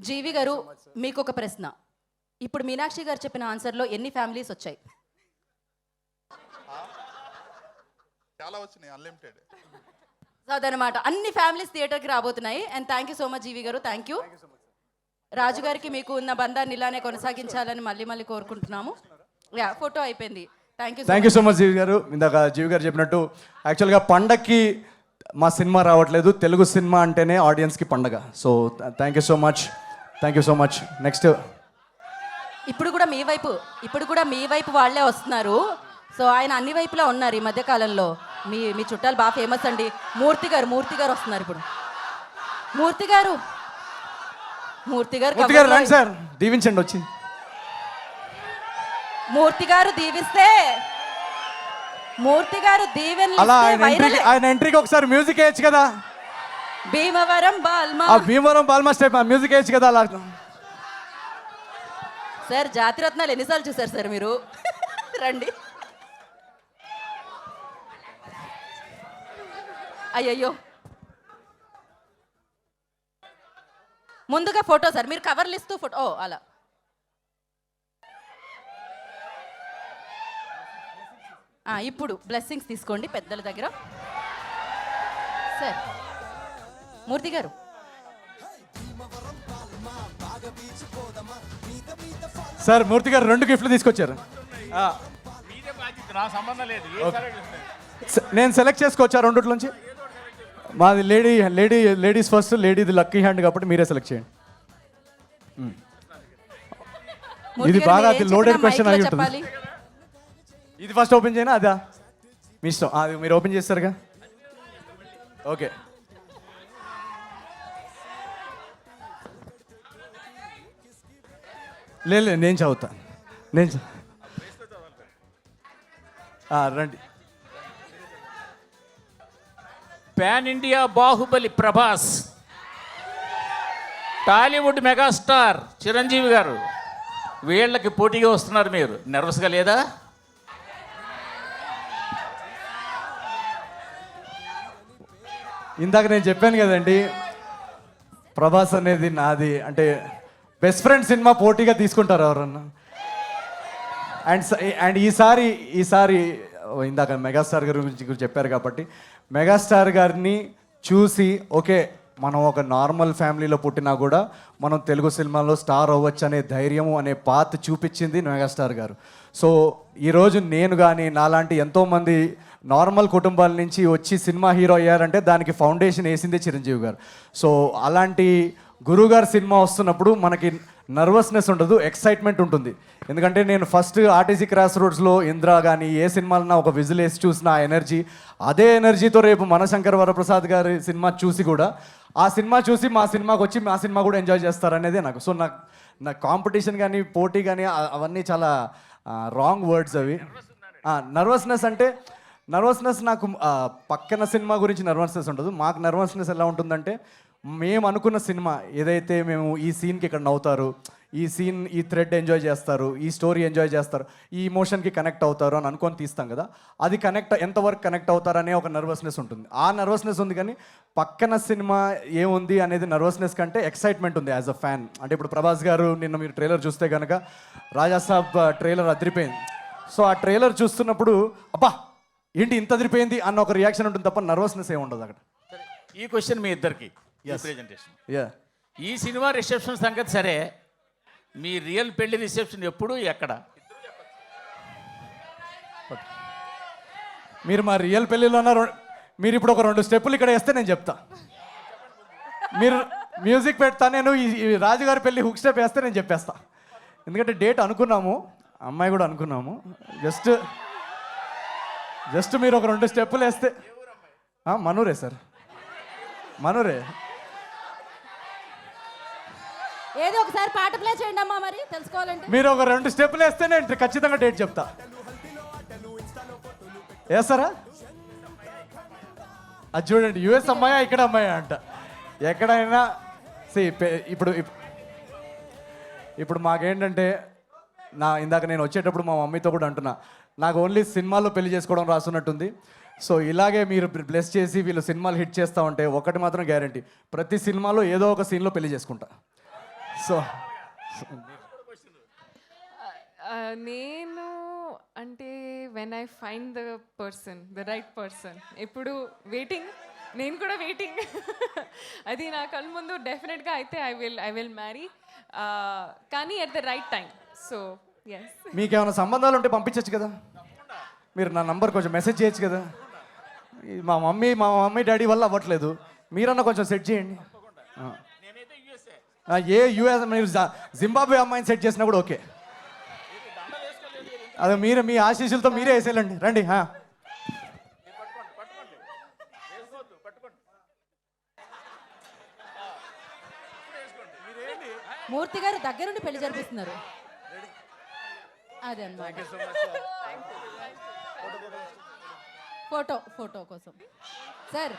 జీవి గారు మీకు ఒక ప్రశ్న. ఇప్పుడు మీనాక్షి గారు చెప్పిన ఆన్సర్లో ఎన్ని ఫ్యామిలీస్ వచ్చాయి? చాలా వచ్చినాయి అన్లిమిటెడ్ అదనమాట. అన్ని ఫ్యామిలీస్ థియేటర్కి రాబోతున్నాయి. And thank you so much Jeevi గారు. థ్యాంక్ యూ రాజు గారికి మీకు ఉన్న బంధాన్ని ఇలానే కొనసాగించాలని మళ్ళీ మళ్ళీ కోరుకుంటున్నాము. యా ఫోటో అయిపోయింది. Thank you thank you so much Jeevi గారు. ఇందాక జీవి గారు చెప్పినట్టు యాక్చువల్గా పండక్కి మా సినిమా రావట్లేదు. తెలుగు సినిమా అంటేనే ఆడియన్స్కి పండగ. So thank you so much thank you so much next ఇప్పుడు కూడా మీ వైపు ఇప్పుడు కూడా మీ వైపు వాళ్ళే వస్తున్నారు. సో ఆయన అన్ని వైపులా ఉన్నారు ఈ మధ్య కాలంలో మీ మీ చుట్టాలు బాగా ఫేమస్ అండి. మూర్తి గారు మూర్తి గారు వస్తున్నారు ఇప్పుడు. మూర్తి గారు. మూర్తి గారు మూర్తి గారు కబుర్లో- రండి సార్. దీవించండి వచ్చి. మూర్తి గారు దీవిస్తే మూర్తి గారు అలా వైరలే. ఆయన ఎంట్రీకి ఒకసారి మ్యూజిక్ వేయచ్చు కదా. భీమవరం బాల్మా. ఆ భీమవరం బాల్మా స్టెప్ ఆ మ్యూజిక్ వేయచ్చు కదా అలా. సార్ జాతిరత్నాలు ఎన్నిసార్లు చూసారు సార్ మీరు? రండి. అయ్యయ్యో. ముందుగా ఫోటో సార్ మీరు కవర్లు ఇస్తూ ఫోటో ఓ అలా. ఇప్పుడు బ్లెస్సింగ్స్ తీసుకోండి పెద్దల దగ్గర. సార్. మూర్తి గారు. సార్ మూర్తి గారు రెండు గిఫ్ట్లు తీసుకొచ్చారు. ఆ, మీదే బాధ్యత నా సంబంధం లేదు. ఏ సరే స- నేను సెలెక్ట్ చేసుకోవచ్చా రెండిట్లోంచి మాది లేడీ లేడీ లేడీస్ ఫస్ట్ లేడీది లక్కీ హ్యాండ్ కాబట్టి మీరే సెలెక్ట్ చేయండి. ఇది బాగా అది question మైక్లో అయి ఉంటుంది. చెప్పాలి. ఇది ఫస్ట్ ఓపెన్ చేయనా అదా? మీ ఇష్టం. అది మీరు ఓపెన్ చేస్తారుగా? ఓకే. లేదు లేదు, నేను చదువుతా. నేను రండి. Pan India Baahubali Prabhas. Tollywood megastar Chiranjeevi గారు. వీళ్ళకి పోటీగా వస్తున్నారు మీరు. నర్వస్గా లేదా? ఇందాక నేను చెప్పాను కదండి ప్రభాస్ అనేది నాది. అంటే బెస్ట్ ఫ్రెండ్ సినిమా పోటీగా తీసుకుంటారు ఎవరన్నా? అండ్ స- అండ్ ఈసారి ఈసారి ఇందాక మెగాస్టార్ గారి గురించి గురించి చెప్పారు కాబట్టి మెగాస్టార్ గారిని చూసి ఓకే మనం ఒక నార్మల్ ఫ్యామిలీలో పుట్టినా కూడా మనం తెలుగు సినిమాలో స్టార్ అవ్వచ్చు అనే ధైర్యము అనే పాత్ చూపించింది మెగాస్టార్ గారు. సో ఈరోజు నేను కానీ నాలాంటి ఎంతోమంది నార్మల్ కుటుంబాల నుంచి వచ్చి సినిమా హీరో అయ్యారంటే దానికి ఫౌండేషన్ వేసిందే చిరంజీవి గారు. సో అలాంటి గురుగారు సినిమా వస్తున్నప్పుడు మనకి నర్వస్నెస్ ఉండదు ఎక్సైట్మెంట్ ఉంటుంది. ఎందుకంటే నేను ఫస్ట్ ఆర్టీసీ క్రాస్ రోడ్స్లో ఇంద్రా కానీ ఏ సినిమాలన్నా ఒక విజిల్ వేసి చూసిన ఆ ఎనర్జీ అదే ఎనర్జీతో రేపు మనశంకర్ వరప్రసాద్ గారి సినిమా చూసి కూడా ఆ సినిమా చూసి మా సినిమాకి వచ్చి మా సినిమా కూడా ఎంజాయ్ చేస్తారనేదే నాకు. సో నాకు నా కాంపిటీషన్ కానీ పోటీ కానీ అవన్నీ చాలా రాంగ్ వర్డ్స్ అవి. నర్వస్నెస్ అంటే నర్వస్నెస్ నాకు పక్కన సినిమా గురించి నర్వస్నెస్ ఉండదు. మాకు నర్వస్నెస్ ఎలా ఉంటుందంటే మేము అనుకున్న సినిమా ఏదైతే మేము ఈ సీన్కి ఇక్కడ నవ్వుతారు ఈ సీన్ ఈ థ్రెడ్ ఎంజాయ్ చేస్తారు ఈ స్టోరీ ఎంజాయ్ చేస్తారు ఈ ఇమోషన్కి కనెక్ట్ అవుతారు అని అనుకొని తీస్తాం కదా అది కనెక్ట్ ఎంతవరకు కనెక్ట్ అవుతారనే ఒక నర్వస్నెస్ ఉంటుంది. ఆ నర్వస్నెస్ ఉంది కానీ పక్కన సినిమా ఏముంది అనేది నర్వస్నెస్ కంటే ఎక్సైట్మెంట్ ఉంది యాజ్ అ ఫ్యాన్ అంటే ఇప్పుడు ప్రభాస్ గారు నిన్న మీరు ట్రైలర్ చూస్తే కనుక రాజాసాబ్ ట్రైలర్ అదిరిపోయింది. సో ఆ ట్రైలర్ చూస్తున్నప్పుడు అబ్బా ఏంటి ఇంత అదిరిపోయింది? అన్న ఒక రియాక్షన్ ఉంటుంది తప్ప నర్వస్నెస్ ఏమి ఉండదు అక్కడ. ఈ క్వశ్చన్ మీ ఇద్దరికి. ప్రెజెంటేషన్ యా ఈ సినిమా రిసెప్షన్ సంగతి సరే మీ రియల్ పెళ్ళి రిసెప్షన్ ఎప్పుడు ఎక్కడ? మీరు మా రియల్ రెం- మీరు ఇప్పుడు ఒక రెండు స్టెప్పులు ఇక్కడ వేస్తే నేను చెప్తా. మీరు మ్యూజిక్ పెడతా నేను ఈ రాజుగారి పెళ్ళి హుక్ స్టెప్ వేస్తే నేను చెప్పేస్తా. ఎందుకంటే డేట్ అనుకున్నాము అమ్మాయి కూడా అనుకున్నాము. జస్ట్ జస్ట్ మీరు ఒక రెండు స్టెప్పులు వేస్తే మనూరే సార్. మనూరే. ఏదో ఒకసారి పాట ప్లే చేయండి అమ్మా మరి తెలుసుకోవాలంటే. మీరు ఒక రెండు స్టెప్పులు వేస్తే నేను ఖచ్చితంగా డేట్ చెప్తా. వేస్తారా? అది చూడండి యుఎస్ అమ్మాయా ఇక్కడ అమ్మాయా అంట. ఎక్కడైనా సి ఇప్పుడు ఇప్పుడు మాకేంటంటే నా ఇందాక నేను వచ్చేటప్పుడు మా మమ్మీతో కూడా అంటున్నా నాకు ఓన్లీ సినిమాల్లో పెళ్ళి చేసుకోవడం రాసున్నట్టుంది సో ఇలాగే మీరు బ్లెస్ చేసి వీళ్ళు సినిమాలు హిట్ చేస్తూ ఉంటే ఒకటి మాత్రం గ్యారంటీ ప్రతి సినిమాలో ఏదో ఒక సీన్లో పెళ్ళి చేసుకుంటా. సో నేను అంటే when I find the person the right person ఎప్పుడు వెయిటింగ్ నేను కూడా వెయిటింగ్ అది నా కళ్ళ ముందు డెఫినెట్గా అయితే I will I will marry కానీ at the right time so yes మీకేమైనా సంబంధాలు ఉంటే పంపించవచ్చు కదా? మీరు నా నంబర్ కొంచెం మెసేజ్ చేయొచ్చు కదా? మా మమ్మీ మా మమ్మీ డాడీ వల్ల అవ్వట్లేదు. మీరన్నా కొంచెం సెట్ చేయండి. ఏ యూఎస్ మీరు జింబాబ్వే అమ్మాయిని సెట్ చేసినా కూడా ఓకే. అదే మీరు మీ ఆశీస్సులతో మీరే వేసేయాలండి. రండి ఆ. మూర్తి గారు దగ్గరుండి పెళ్ళి జరిపిస్తున్నారు. అదే అన్నమాట. ఫోటో ఫోటో కోసం. Sir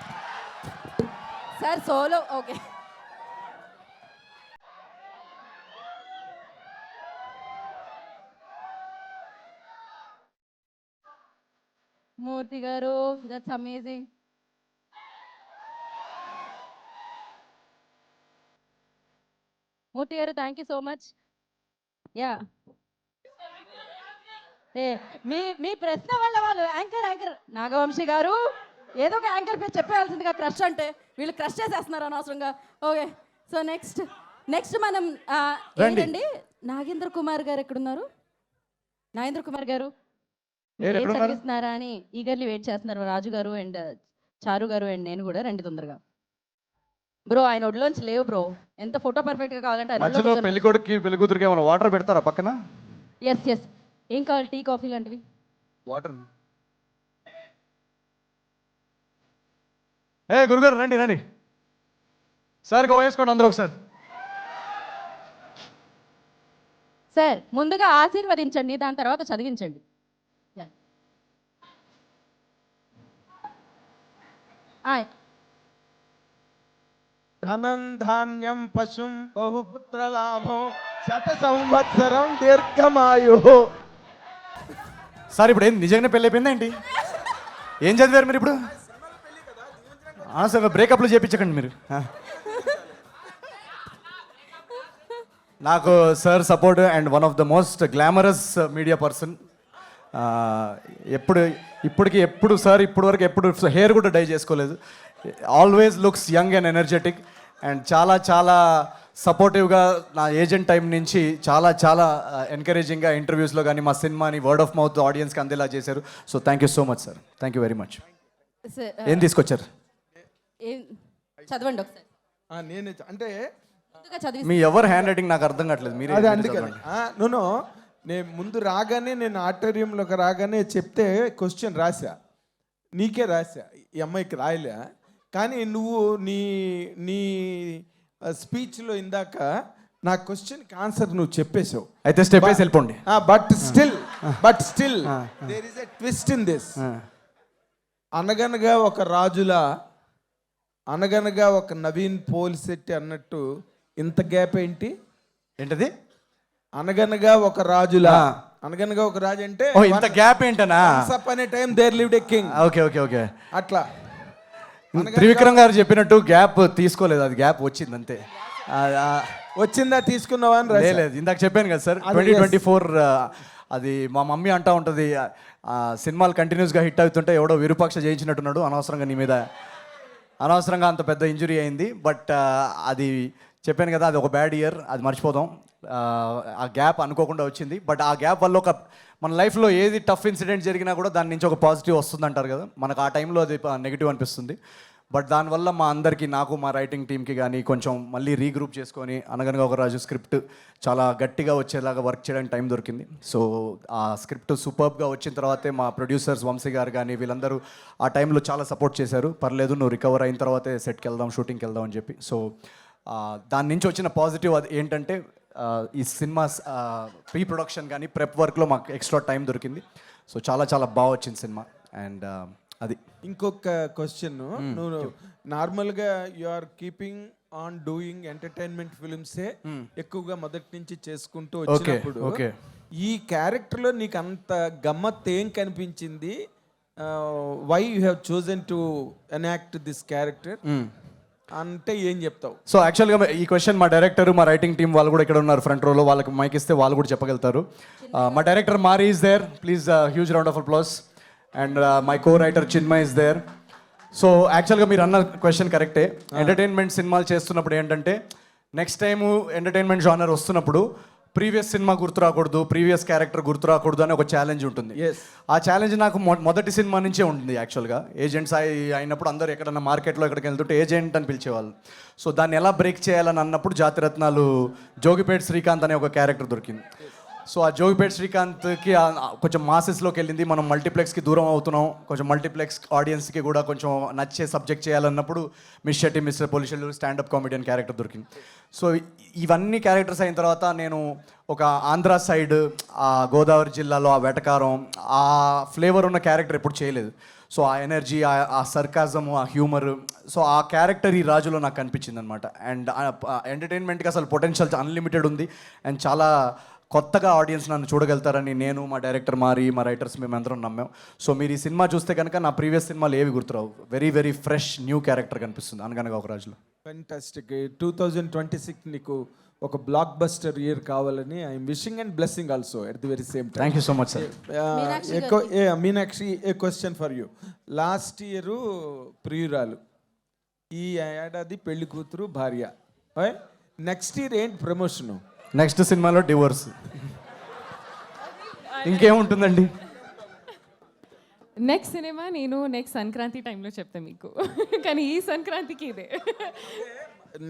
sir solo okay. Murthy గారు దట్స్ అమేజింగ్ మూర్తి గారు thank you so much yeah మీ మీ ప్రశ్న వల్ల వాళ్ళు యాంకర్ యాంకర్. నాగవంశి గారు ఏదో ఒక యాంకర్ పేరు చెప్పేయాల్సిందిగా క్రష్ అంటే వీళ్ళు క్రష్ చేసేస్తున్నారు అనవసరంగా. ఓకే సో నెక్స్ట్ నెక్స్ట్ మనం. ఏంటండి? నాగేంద్ర కుమార్ గారు ఎక్కడున్నారు? నాగేంద్ర కుమార్ గారు. ఏం? చదివిస్తున్నారా అని ఈగర్లీ వెయిట్ చేస్తున్నారు రాజు గారు అండ్ చారు గారు అండ్ నేను కూడా రండి తొందరగా. బ్రో ఆయన ఒడిలోంచి లేవు బ్రో. ఎంత ఫోటో పర్ఫెక్ట్గా కావాలంటే పెళ్ళి కొడుకు పెళ్ళి కూతురికి ఏమైనా వాటర్ పెడతారా పక్కన? ఎస్ ఎస్ ఏం కావాలి? టీ కాఫీ లాంటివి? వాటర్. ఏ గురుగారు రండి రండి. సార్ వేసుకోండి అందరూ ఒకసారి. సార్ ముందుగా ఆశీర్వదించండి దాని తర్వాత చదివించండి. ధనం ధాన్యం పశుం బహుపుత్రలాభం శత సంవత్సరం దీర్ఘమాయు. సార్ ఇప్పుడు ఏం నిజంగానే పెళ్ళి అయిపోయిందా ఏంటి? ఏం చదివారు మీరు ఇప్పుడు? సార్ బ్రేకప్లు చేయించకండి మీరు. నాకు sir support and one of the most glamorous media person ఎప్పుడు ఇప్పటికి ఎప్పుడు సార్ ఇప్పటి వరకు ఎప్పుడు హెయిర్ కూడా డై చేసుకోలేదు. Always looks young and energetic and చాలా చాలా సపోర్టివ్గా నా ఏజెంట్ టైం నుంచి చాలా చాలా ఎంకరేజింగ్గా ఇంటర్వ్యూస్లో కానీ మా సినిమాని వర్డ్ ఆఫ్ మౌత్ ఆడియన్స్కి అందేలా చేశారు. So thank you so much sir thank you very much sir, ఏం తీసుకొచ్చారు? ఏం చదవండి ఒకసారి. నేను అంటే మీ ఎవరు హ్యాండ్ రైటింగ్ నాకు అర్థం కావట్లేదు. మీరే అదే మీరే అందుకని చదవండి. నూనె ముందు రాగానే నేను ఆడిటోరియంలోకి రాగానే చెప్తే క్వశ్చన్ రాసా నీకే రాసా ఈ అమ్మాయికి రాయలే. కానీ నువ్వు నీ నీ స్పీచ్లో ఇందాక నా క్వశ్చన్కి ఆన్సర్ నువ్వు చెప్పేశావు. అయితే స్టెప్ వేసి వెళ్ళిపోండి. But still but still there is a twist in this. అనగనగా ఒక రాజులా అనగనగా ఒక నవీన్ పోలిశెట్టి అన్నట్టు ఇంత గ్యాప్ ఏంటి? ఏంటది? అనగనగా ఒక రాజులా. అనగనగా ఒక రాజు అంటే ఓ ఇంత గ్యాప్ ఏంటనా? అనే time there lived a king. Okay okay okay. అట్లా. త్రివిక్రమ్ గారు చెప్పినట్టు గ్యాప్ తీసుకోలేదు అది గ్యాప్ వచ్చింది అంతే వచ్చిందా తీసుకున్నావా అని. లేదు ఇందాక చెప్పాను కదా సార్ ట్వంటీ. ట్వంటీ ఫోర్ అది మా మమ్మీ అంటా ఉంటుంది ఆ, సినిమాలు కంటిన్యూస్గా హిట్ అవుతుంటే ఎవడో విరూపాక్ష జయించినట్టున్నాడు అనవసరంగా నీ మీద. అనవసరంగా అంత పెద్ద ఇంజురీ అయింది బట్ అది చెప్పాను కదా అది ఒక బ్యాడ్ ఇయర్ అది మర్చిపోదాం. ఆ, గ్యాప్ అనుకోకుండా వచ్చింది. బట్ ఆ గ్యాప్ వల్ల ఒక మన లైఫ్లో ఏది టఫ్ ఇన్సిడెంట్ జరిగినా కూడా దాని నుంచి ఒక పాజిటివ్ వస్తుంది అంటారు కదా. మనకు ఆ టైంలో అది నెగిటివ్ అనిపిస్తుంది. బట్ దానివల్ల మా అందరికీ నాకు మా రైటింగ్ టీంకి కానీ కొంచెం మళ్ళీ రీగ్రూప్ చేసుకొని అనగనగా ఒక రాజు స్క్రిప్ట్ చాలా గట్టిగా వచ్చేలాగా వర్క్ చేయడానికి టైం దొరికింది. సో ఆ స్క్రిప్ట్ సూపర్బ్గా వచ్చిన తర్వాతే మా ప్రొడ్యూసర్స్ వంశీ గారు కానీ వీళ్ళందరూ ఆ టైంలో చాలా సపోర్ట్ చేశారు. పర్లేదు నువ్వు రికవర్ అయిన తర్వాతే సెట్కి వెళ్దాం షూటింగ్కి వెళ్దాం అని చెప్పి. సో దాని నుంచి వచ్చిన పాజిటివ్ అది ఏంటంటే ఈ సినిమా ప్రీ ప్రొడక్షన్ కానీ ప్రెప్ వర్క్లో మాకు ఎక్స్ట్రా టైం దొరికింది. సో చాలా చాలా బాగా వచ్చింది సినిమా. అండ్ అది. ఇంకొక క్వశ్చన్ నువ్వు నార్మల్గా you are keeping on doing entertainment ఫిల్మ్సే ఎక్కువగా మొదటి నుంచి చేసుకుంటూ వచ్చినప్పుడు. ఈ క్యారెక్టర్లో నీకు అంత గమ్మత్ ఏం కనిపించింది? Why you have chosen to enact this character అంటే ఏం చెప్తావు? సో యాక్చువల్గా ఈ క్వశ్చన్ మా డైరెక్టర్ మా రైటింగ్ టీం వాళ్ళు కూడా ఇక్కడ ఉన్నారు ఫ్రంట్ రోలో వాళ్ళకి మైక్ ఇస్తే వాళ్ళు కూడా చెప్పగలుగుతారు. Uh, మా director Mari is there please huge round of applause and my co writer Chinmay is there so యాక్చువల్గా మీరు అన్న క్వశ్చన్ కరెక్టే ఎంటర్టైన్మెంట్ సినిమాలు చేస్తున్నప్పుడు ఏంటంటే నెక్స్ట్ టైం ఎంటర్టైన్మెంట్ జానర్ వస్తున్నప్పుడు ప్రీవియస్ సినిమా గుర్తు రాకూడదు ప్రీవియస్ క్యారెక్టర్ గుర్తు రాకూడదు అని ఒక ఛాలెంజ్ ఉంటుంది. ఆ ఛాలెంజ్ నాకు మొ- మొదటి సినిమా నుంచే ఉంటుంది యాక్చువల్గా ఏజెంట్స్ అయి అయినప్పుడు అందరూ ఎక్కడన్నా మార్కెట్లో ఎక్కడికి వెళ్తుంటే ఏజెంట్ అని పిలిచేవాళ్ళు. సో దాన్ని ఎలా బ్రేక్ చేయాలని అన్నప్పుడు జాతిరత్నాలు జోగిపేట శ్రీకాంత్ అనే ఒక క్యారెక్టర్ దొరికింది. సో ఆ జోగిపేట శ్రీకాంత్కి కొంచెం మాసెస్లోకి వెళ్ళింది. మనం మల్టీప్లెక్స్కి దూరం అవుతున్నాం. కొంచెం మల్టీప్లెక్స్ ఆడియన్స్కి కూడా కొంచెం నచ్చే సబ్జెక్ట్ చేయాలన్నప్పుడు మిస్ షెట్టి మిస్టర్ పొలిషన్లు స్టాండప్ కామెడియన్ క్యారెక్టర్ దొరికింది. సో ఇవన్నీ క్యారెక్టర్స్ అయిన తర్వాత నేను ఒక ఆంధ్ర సైడ్ ఆ గోదావరి జిల్లాలో ఆ వెటకారం ఆ ఫ్లేవర్ ఉన్న క్యారెక్టర్ ఎప్పుడు చేయలేదు. సో ఆ ఎనర్జీ ఆ సర్కాజము ఆ హ్యూమర్ సో ఆ క్యారెక్టర్ ఈ రాజులో నాకు కనిపించింది అనమాట అండ్ ఎంటర్టైన్మెంట్కి అసలు పొటెన్షియల్ అన్లిమిటెడ్ ఉంది. అండ్ చాలా కొత్తగా ఆడియన్స్ నన్ను చూడగలుగుతారని నేను మా డైరెక్టర్ మారి మా రైటర్స్ మేమందరం నమ్మాం. సో మీరు ఈ సినిమా చూస్తే కనుక నా ప్రీవియస్ సినిమాలు ఏవి గుర్తురావు? Very very fresh new character కనిపిస్తుంది అనగనగా ఒక రాజులో. Fantastic two thousand twenty six నీకు ఒక బ్లాక్ బస్టర్ ఇయర్ కావాలని I'm wishing and blessing also at the very same time thank you so much sir Meenakshi Meenakshi a question for you last year ప్రియురాలు ఈ ఏడాది పెళ్ళి కూతురు భార్య. Next year ఏంటి ప్రమోషను నెక్స్ట్ సినిమాలో డివోర్స్. ఇంకేముంటుందండి? నెక్స్ట్ సినిమా నేను నెక్స్ట్ సంక్రాంతి టైంలో చెప్తా మీకు. కానీ ఈ సంక్రాంతికి ఇదే.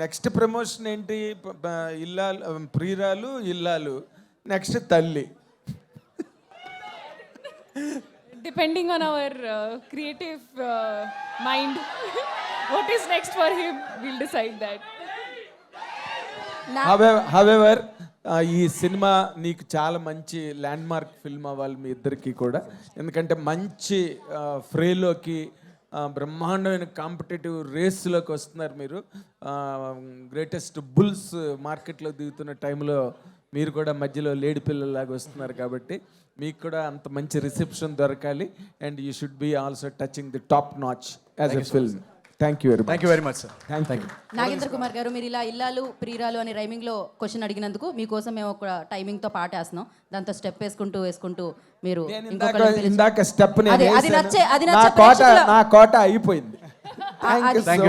నెక్స్ట్ ప్రమోషన్ ఏంటి? ఇల్లాలు ప్రియురాలు ఇల్లాలు. నెక్స్ట్ తల్లి. Depending on our creative mind what is next for him will decide that however ఈ సినిమా నీకు చాలా మంచి ల్యాండ్ మార్క్ ఫిల్మ్ అవ్వాలి మీ ఇద్దరికి కూడా. ఎందుకంటే మంచి ఫ్రేలోకి బ్రహ్మాండమైన కాంపిటేటివ్ రేస్లోకి వస్తున్నారు మీరు. గ్రేటెస్ట్ బుల్స్ మార్కెట్లో దిగుతున్న టైంలో మీరు కూడా మధ్యలో లేడి పిల్లలాగా వస్తున్నారు కాబట్టి మీకు కూడా అంత మంచి రిసెప్షన్ దొరకాలి. And you should be also touching the top notch as a film thank you very much thank you very much sir thank you Nagendra Kumar గారు మీరు ఇలా ఇల్లాలు ప్రియురాలు అనే రైమింగ్లో క్వశ్చన్ అడిగినందుకు మీకోసం మేము ఒక టైమింగ్తో పాట వేస్తున్నాం దాంతో స్టెప్ వేసుకుంటూ వేసుకుంటూ మీరు ఇందాక స్టెప్ అది- అది నచ్చే- అది నా కోట నా కోట అయిపోయింది. you very